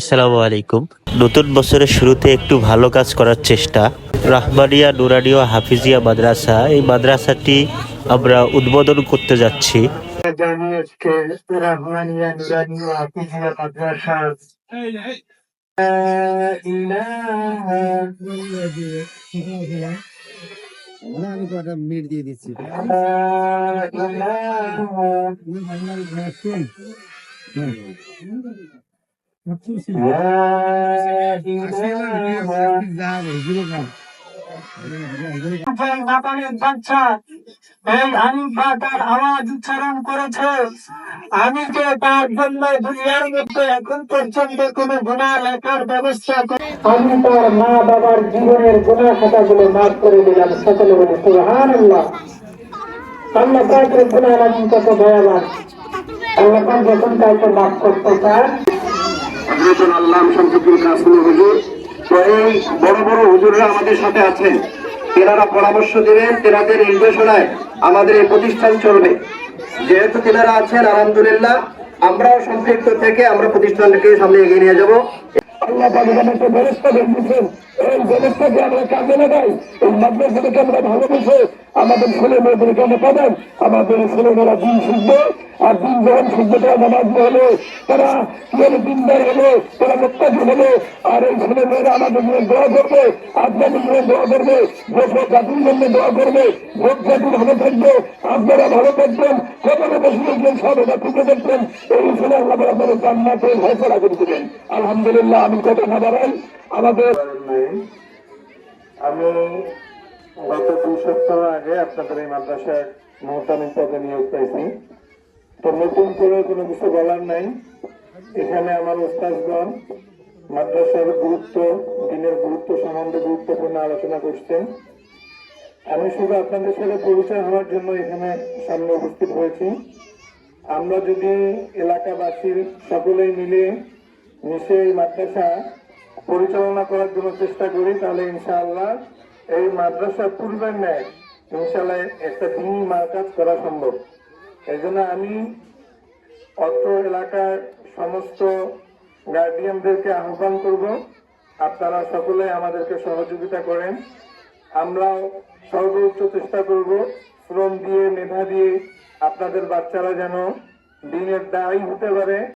আসসালামু আলাইকুম নতুন বছরের শুরুতে একটু ভালো কাজ করার চেষ্টা রাহমানিয়া নুরানিয়া হাফিজিয়া মাদ্রাসা এই মাদ্রাসাটি আমরা উদ্বোধন করতে যাচ্ছি আমি কটা মিট দিয়ে দিচ্ছি আওয়াজ উচ্চারণ করেছে আমি যে তার জন্য দুনিয়ার মধ্যে এখন পর্যন্ত কোন গুণা লেখার ব্যবস্থা করি আমি তার মা বাবার জীবনের গুণা খাতাগুলো মাফ করে দিলাম সকলে বলে সুহান আল্লাহ আল্লাহ কত ভয়াবান আল্লাহ পাক যখন কাউকে মাফ করতে চান হজরতুল আল্লাহ শামসুদ্দিন কাসুল হুজুর তো এই বড় বড় হুজুররা আমাদের সাথে আছেন। তেনারা পরামর্শ দিবেন তেনাদের নির্দেশনায় আমাদের এই প্রতিষ্ঠান চলবে। যেহেতু তেনারা আছেন, আলহামদুলিল্লাহ, আমরাও সম্পৃক্ত থেকে আমরা প্রতিষ্ঠানকে সামনে এগিয়ে নিয়ে যাব। আল্লাহ আমরা কাজে লাগাই, এই আমরা ভালোবেসে আমাদের ছেলে মেয়েদেরকে পাবেন আমাদের ছেলে মেয়েরা দিন শিখবে আর দিন যখন শিখবে তারা নামাজ তারা কীভাবে তারা আর এই ছেলে মেয়েরা আমাদের দোয়া করবে দোয়া করবে জাতির জন্য দোয়া করবে, ভোট জাতি ভালো থাকবে, আপনারা ভালো থাকবেন বসে সব এটা ঠুকে দেখবেন। এই ছেলে আপনাদের জান্নাতে ফয়সলা করে দেবেন। আলহামদুলিল্লাহ, আমি কথা না বাড়াই, আমাদের আমি গত দুই সপ্তাহ আগে আপনাদের এই মাদ্রাসায় মহতামি পদে নিয়োগ পেয়েছি। তো নতুন করে কোনো কিছু বলার নাই। এখানে আমার ওস্তাদগণ মাদ্রাসার গুরুত্ব, দিনের গুরুত্ব সম্বন্ধে গুরুত্বপূর্ণ আলোচনা করছেন। আমি শুধু আপনাদের সাথে পরিচয় হওয়ার জন্য এখানে সামনে উপস্থিত হয়েছি। আমরা যদি এলাকাবাসীর সকলেই মিলে মিশে এই মাদ্রাসা পরিচালনা করার জন্য চেষ্টা করি, তাহলে ইনশাআল্লাহ এই মাদ্রাসা পূর্বের ন্যায় ইনশাআল্লাহ একটা দিন মার্কাজ করা সম্ভব। এই জন্য আমি অত্র এলাকার সমস্ত গার্ডিয়ানদেরকে আহ্বান করব, আপনারা সকলে আমাদেরকে সহযোগিতা করেন। আমরাও সর্বোচ্চ চেষ্টা করব, শ্রম দিয়ে, মেধা দিয়ে আপনাদের বাচ্চারা যেন দিনের দায়ী হতে পারে।